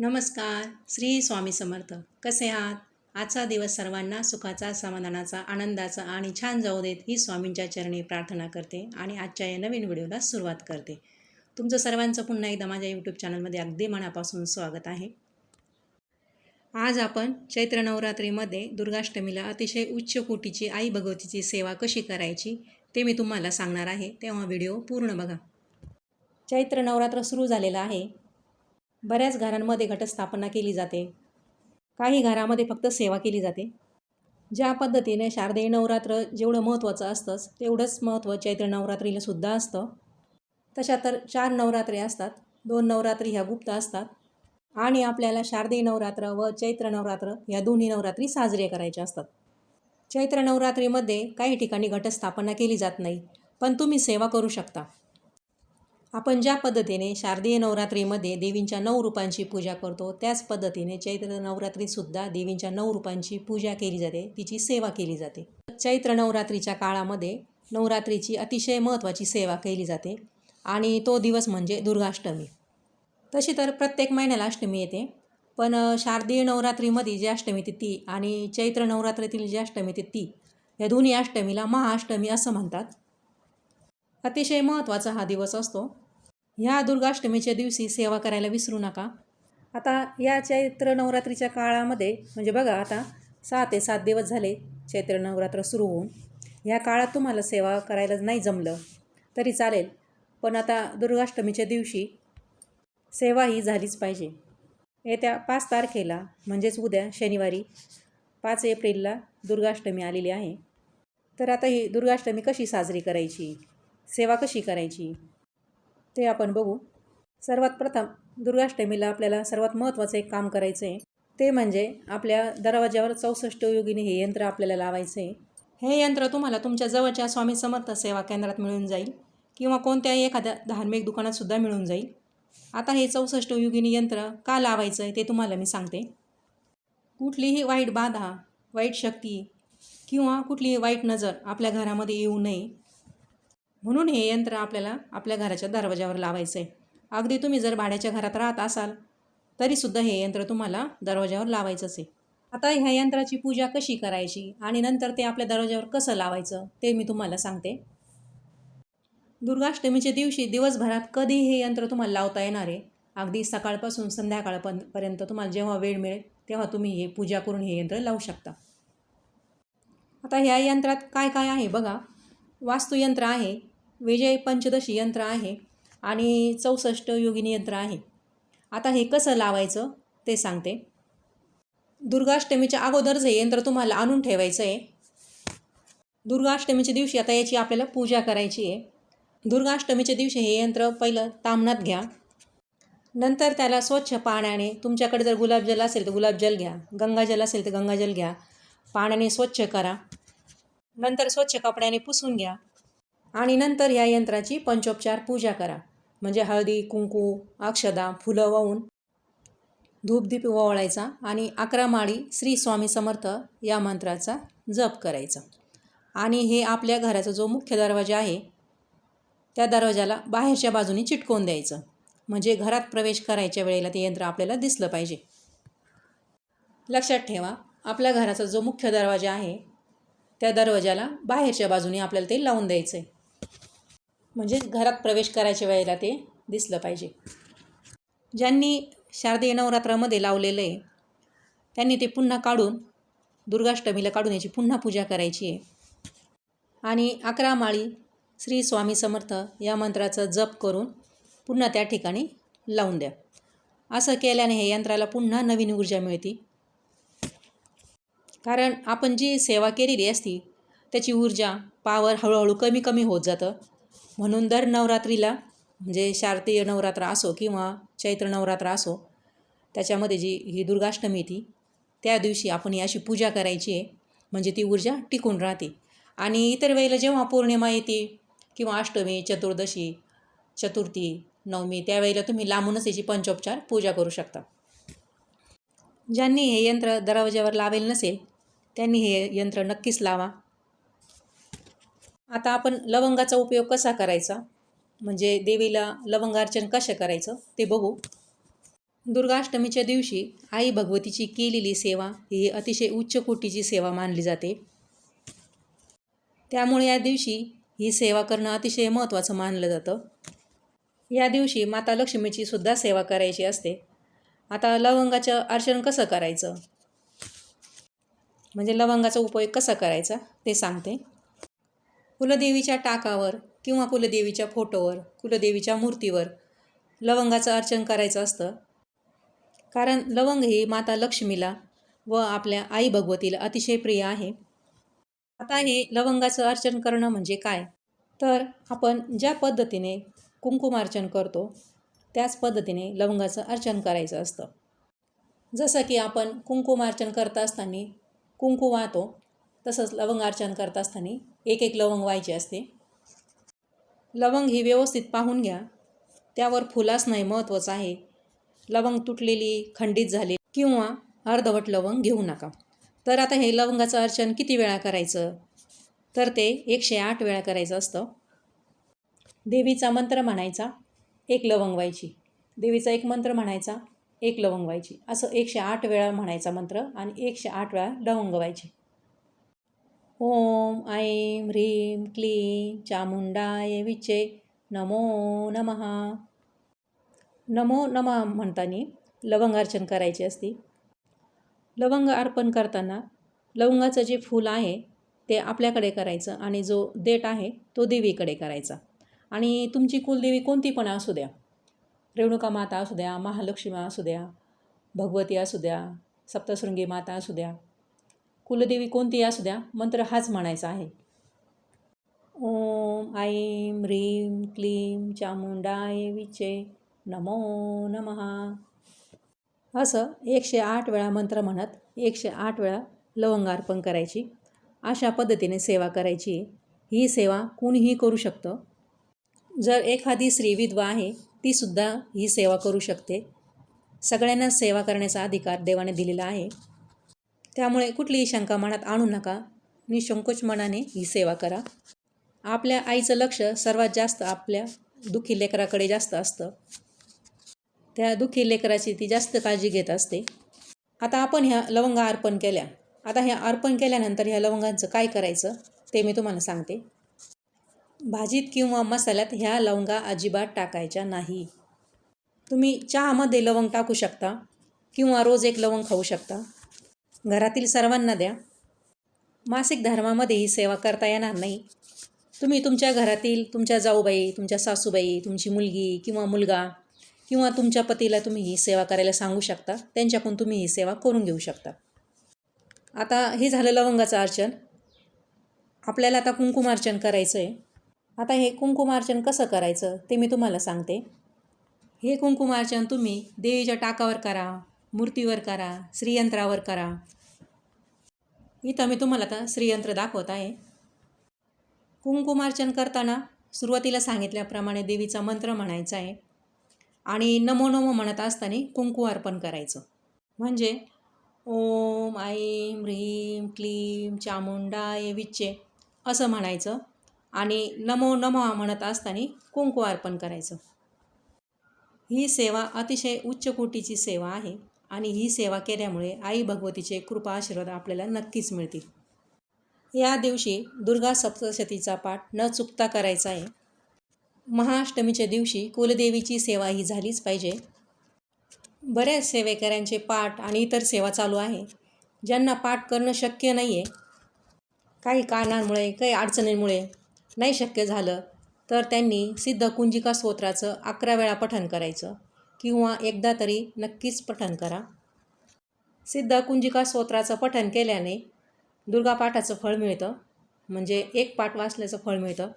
नमस्कार. श्री स्वामी समर्थ. कसे आहात? आजचा दिवस सर्वांना सुखाचा समाधानाचा आनंदाचा आणि छान जाऊ देत ही स्वामींच्या चरणी प्रार्थना करते आणि आजच्या या नवीन व्हिडिओला सुरुवात करते. तुमचं सर्वांचं पुन्हा एकदा माझ्या यूट्यूब चॅनलमध्ये अगदी मनापासून स्वागत आहे. आज आपण चैत्र नवरात्रीमध्ये दुर्गाष्टमीला अतिशय उच्च कोटीची आई भगवतीची सेवा कशी करायची ते मी तुम्हाला सांगणार आहे. तेव्हा व्हिडिओ पूर्ण बघा. चैत्र नवरात्र सुरू झालेलं आहे. बऱ्याच घरांमध्ये घटस्थापना केली जाते. काही घरामध्ये फक्त सेवा केली जाते. ज्या पद्धतीने शारदेय नवरात्र जेवढं महत्त्वाचं असतंच तेवढंच महत्त्व चैत्र नवरात्रीला सुद्धा असतं. तशा तर चार नवरात्री असतात दोन नवरात्री ह्या गुप्त असतात आणि आपल्याला शारदेय नवरात्र व चैत्र नवरात्र या दोन्ही नवरात्री साजरे करायचे असतात. चैत्र नवरात्रीमध्ये काही ठिकाणी घटस्थापना केली जात नाही पण तुम्ही सेवा करू शकता. आपण ज्या पद्धतीने शारदीय नवरात्रीमध्ये देवींच्या नऊ रूपांची पूजा करतो त्याच पद्धतीने चैत्र नवरात्रीतसुद्धा देवींच्या नऊ रूपांची पूजा केली जाते तिची सेवा केली जाते. चैत्र नवरात्रीच्या काळामध्ये नवरात्रीची अतिशय महत्त्वाची सेवा केली जाते आणि तो दिवस म्हणजे दुर्गाष्टमी. तशी तर प्रत्येक महिन्याला अष्टमी येते पण शारदीय नवरात्रीमध्ये जी अष्टमी तिथी आणि चैत्र नवरात्रीतील जी अष्टमी तिथी या दोन्ही अष्टमीला महाअष्टमी असं म्हणतात. अतिशय महत्त्वाचा हा दिवस असतो. ह्या दुर्गाष्टमीच्या दिवशी सेवा करायला विसरू नका. आता या चैत्र नवरात्रीच्या काळामध्ये म्हणजे बघा आता सहा ते सात दिवस झाले चैत्र नवरात्र सुरू होऊन. ह्या काळात तुम्हाला सेवा करायला नाही जमलं तरी चालेल. पण आता दुर्गाष्टमीच्या दिवशी सेवा ही झालीच पाहिजे. येत्या पाच तारखेला म्हणजेच उद्या शनिवारी पाच एप्रिलला दुर्गाष्टमी आलेली आहे. तर आता ही दुर्गाष्टमी कशी साजरी करायची? सेवा कशी करायची? ते आपण बघू. सर्वात प्रथम दुर्गाष्टमीला आपल्याला सर्वात महत्त्वाचं एक काम करायचं आहे. ते म्हणजे आपल्या दरवाज्यावर चौसष्ट योगिनी हे यंत्र आपल्याला लावायचं आहे हे यंत्र तुम्हाला तुमच्या जवळच्या स्वामी समर्थ सेवा केंद्रात मिळून जाईल किंवा कोणत्याही एखाद्या धार्मिक दुकानातसुद्धा मिळून जाईल. आता हे चौसष्ट युगिनी यंत्र का लावायचं आहे ते तुम्हाला मी सांगते. कुठलीही वाईट बाधा वाईट शक्ती किंवा कुठलीही वाईट नजर आपल्या घरामध्ये येऊ नये. म्हणून हे यंत्र आपल्याला आपल्या घराच्या दरवाजावर लावायचं आहे अगदी तुम्ही जर भाड्याच्या घरात राहत असाल तरीसुद्धा हे यंत्र तुम्हाला दरवाजावर लावायचंच आहे आता ह्या यंत्राची पूजा कशी करायची आणि नंतर ते आपल्या दरवाजावर कसं लावायचं ते मी तुम्हाला सांगते. दुर्गाष्टमीच्या दिवशी दिवसभरात कधी हे यंत्र तुम्हाला लावता येणार आहे अगदी सकाळपासून संध्याकाळपर्यंत तुम्हाला जेव्हा वेळ मिळेल तेव्हा तुम्ही हे पूजा करून हे यंत्र लावू शकता. आता ह्या यंत्रात काय काय आहे बघा. वास्तुयंत्र आहे विजय पंचदशी यंत्र आहे आणि चौसष्ट योगिनी यंत्र आहे. आता हे कसं लावायचं ते सांगते. दुर्गाष्टमीच्या अगोदरच हे यंत्र तुम्हाला आणून ठेवायचं आहे. दुर्गाष्टमीच्या दिवशी आता याची आपल्याला पूजा करायची आहे. दुर्गाष्टमीच्या दिवशी हे यंत्र पहिलं तामणात घ्या. नंतर त्याला स्वच्छ पाण्याने तुमच्याकडे जर गुलाबजल असेल तर गुलाबजल घ्या. गंगाजल असेल तर गंगाजल घ्या. पाण्याने स्वच्छ करा. नंतर स्वच्छ कपड्याने पुसून घ्या. आणि नंतर ह्या यंत्राची पंचोपचार पूजा करा. म्हणजे हळदी कुंकू अक्षदा फुलं वाहून धूपदीप ओवाळायचा आणि अकरा माळी श्री स्वामी समर्थ या मंत्राचा जप करायचा. आणि हे आपल्या घराचा जो मुख्य दरवाजा आहे त्या दरवाजाला बाहेरच्या बाजूने चिटकवून द्यायचं. म्हणजे घरात प्रवेश करायच्या वेळेला ते यंत्र आपल्याला दिसलं पाहिजे. लक्षात ठेवा आपल्या घराचा जो मुख्य दरवाजा आहे त्या दरवाजाला बाहेरच्या बाजूने आपल्याला ते लावून द्यायचं आहे म्हणजे घरात प्रवेश करायच्या वेळेला ते दिसलं पाहिजे. ज्यांनी शारदीय नवरात्रामध्ये लावलेलं आहे त्यांनी ते पुन्हा काढून दुर्गाष्टमीला काढून याची पुन्हा पूजा करायची आहे. आणि अकरा माळी श्री स्वामी समर्थ या मंत्राचा जप करून पुन्हा त्या ठिकाणी लावून द्या. असं केल्याने हे यंत्राला पुन्हा नवीन ऊर्जा मिळते. कारण आपण जी सेवा केलेली असती त्याची ऊर्जा पावर हळूहळू कमी कमी होत जातं. म्हणून दर नवरात्रीला म्हणजे शारदीय नवरात्र असो किंवा चैत्र नवरात्र असो त्याच्यामध्ये जी ही दुर्गाष्टमी ती त्या दिवशी आपण ही अशी पूजा करायची आहे. म्हणजे ती ऊर्जा टिकून राहते. आणि इतर वेळेला जेव्हा पौर्णिमा येते किंवा अष्टमी चतुर्दशी चतुर्थी नवमी त्यावेळेला तुम्ही लांबूनच याची पंचोपचार पूजा करू शकता. ज्यांनी हे यंत्र दरवाज्यावर लावेल नसेल त्यांनी हे यंत्र नक्कीच लावा. आता आपण लवंगाचा उपयोग कसा करायचा? म्हणजे देवीला लवंगार्चन कसं करायचं? ते बघू. दुर्गाष्टमीच्या दिवशी आई भगवतीची केलेली सेवा ही अतिशय उच्च कोटीची सेवा मानली जाते. त्यामुळे या दिवशी ही सेवा करणं अतिशय महत्त्वाचं मानलं जातं. या दिवशी माता लक्ष्मीची सुद्धा सेवा करायची असते. आता लवंगाचं अर्चन कसं करायचं? म्हणजे लवंगाचा उपयोग कसा करायचा? ते सांगते. कुलदेवीच्या टाकावर किंवा कुलदेवीच्या फोटोवर कुलदेवीच्या मूर्तीवर लवंगाचं अर्चन करायचं असतं. कारण लवंग ही माता लक्ष्मीला व आपल्या आई भगवतीला अतिशय प्रिय आहे. आता हे लवंगाचं अर्चन करणं म्हणजे काय? तर आपण ज्या पद्धतीने कुंकुमार्चन करतो त्याच पद्धतीने लवंगाचं अर्चन करायचं असतं. जसं की आपण कुंकुमार्चन करत असताना कुंकू वाहतो तसंच लवंग अर्चन करत असताना एक एक लवंग व्हायचे असते. लवंग ही व्यवस्थित पाहून घ्या. त्यावर फुल असणं महत्त्वाचं आहे. लवंग तुटलेली खंडित झाली किंवा अर्धवट लवंग घेऊ नका. तर आता हे लवंगाचं अर्चन किती वेळा करायचं? तर ते एकशे आठ वेळा करायचं असतं. देवीचा मंत्र म्हणायचा एक लवंग व्हायची. देवीचा एक मंत्र म्हणायचा एक लवंग व्हायची. असं एकशे आठ वेळा म्हणायचा मंत्र आणि एकशे आठ वेळा लवंग व्हायची. ओम ऐं ह्रीं क्लीं चामुंडाय विचे नमो नमः. नमो नमः म्हणताना लवंगार्चन करायचे असते. लवंग अर्पण करताना लवंगाचं जे फूल आहे ते आपल्याकडे करायचं आणि जो देठ आहे तो देवीकडे करायचा. आणि तुमची कुलदेवी कोणती पण असू द्या रेणुका माता असू द्या महालक्ष्मी असू द्या भगवती असू द्या सप्तशृंगी माता असू द्या कुलदेवी कोणती असू द्या मंत्र हाच म्हणायचा आहे. ओम ऐं ह्रीं क्लीं चामुंडाय विचे नमो नमः. असं एकशे आठ वेळा मंत्र म्हणत एकशे आठ वेळा लवंग अर्पण करायची. अशा पद्धतीने सेवा करायची. ही सेवा कुणीही करू शकतं. जर एखादी स्त्री विधवा आहे तीसुद्धा ही सेवा करू शकते. सगळ्यांना सेवा करण्याचा अधिकार देवाने दिलेला आहे. त्यामुळे कुठलीही शंका मनात आणू नका. निसंकोच मनाने ही सेवा करा. आपल्या आईचं लक्ष सर्वात जास्त आपल्या दुःखी लेकराकडे जास्त असतं. त्या दुःखी लेकराची ती जास्त काळजी घेत असते. आता आपण ह्या लवंगा अर्पण केल्या. आता ह्या अर्पण केल्यानंतर ह्या लवंगांचं काय करायचं ते मी तुम्हाला सांगते. भाजीत किंवा मसाल्यात ह्या लवंगा अजिबात टाकायच्या नाही. तुम्ही चहामध्ये लवंग टाकू शकता किंवा रोज एक लवंग खाऊ शकता. घरातील सर्वांना द्या. मासिक धर्मामध्ये ही सेवा करता येणार नाही. तुम्ही तुमच्या घरातील तुमच्या जाऊबाई तुमच्या सासूबाई तुमची मुलगी किंवा मुलगा किंवा तुमच्या पतीला तुम्ही ही सेवा करायला सांगू शकता. त्यांच्याकडून तुम्ही ही सेवा करून घेऊ शकता. आता हे झालं लवंगाचं अर्चन. आपल्याला आता कुंकुमार्चन करायचं आहे आता हे कुंकुमार्चन कसं करायचं ते मी तुम्हाला सांगते. हे कुंकुमार्चन तुम्ही देवीच्या टाकावर करा. मूर्तीवर करा श्रीयंत्रावर करा. इथं मी तुम्हाला आता श्रीयंत्र दाखवत आहे. कुंकुमार्चन करताना सुरुवातीला सांगितल्याप्रमाणे देवीचा मंत्र म्हणायचा आहे. आणि नमो नमो म्हणत असताना कुंकू अर्पण करायचं. म्हणजे ओम ऐं ह्रीम क्लीं चामुंडाय विच्चे असं म्हणायचं. आणि नमो नमो म्हणत असताना कुंकू अर्पण करायचं. ही सेवा अतिशय उच्च कोटीची सेवा आहे. आणि ही सेवा केल्यामुळे आई भगवतीचे कृपा आशीर्वाद आपल्याला नक्कीच मिळतील. या दिवशी दुर्गा सप्तशतीचा पाठ न चुकता करायचा आहे. महाअष्टमीच्या दिवशी कुलदेवीची सेवा ही झालीच पाहिजे. बऱ्याच सेवेकऱ्यांचे पाठ आणि इतर सेवा चालू आहे. ज्यांना पाठ करणं शक्य नाही आहे काही कारणांमुळे काही अडचणींमुळे नाही शक्य झालं तर त्यांनी सिद्ध कुंजिका स्तोत्राचं अकरा वेळा पठण करायचं. किंवा एकदा तरी नक्कीच पठण करा. सिद्ध कुंजिका स्तोत्राचं पठण केल्याने दुर्गापाठाचं फळ मिळतं. म्हणजे एक पाठ वाचल्याचं फळ मिळतं.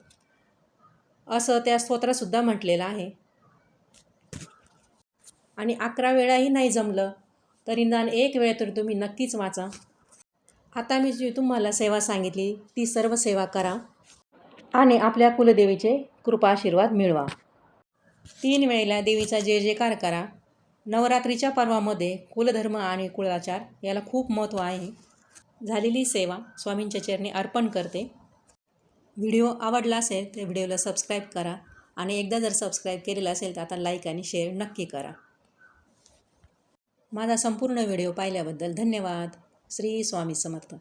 असं त्या स्तोत्रातसुद्धा म्हटलेलं आहे. आणि अकरा वेळाही नाही जमलं तरी निदान एक वेळ तर तुम्ही नक्कीच वाचा. आता मी जी तुम्हाला सेवा सांगितली ती सर्व सेवा करा आणि आपल्या कुलदेवीचे कृपा आशीर्वाद मिळवा. तीन वेळेला देवीचा जय जयकार करा. नवरात्रीच्या पर्वामध्ये कुलधर्म आणि कुळाचार याला खूप महत्त्व आहे. झालेली सेवा स्वामींच्या चरणी अर्पण करते. व्हिडिओ आवडला असेल तर व्हिडिओला सबस्क्राईब करा आणि एकदा जर सबस्क्राईब केलेला असेल तर आता लाईक आणि शेअर नक्की करा. माझा संपूर्ण व्हिडिओ पाहिल्याबद्दल धन्यवाद. श्री स्वामी समर्थ.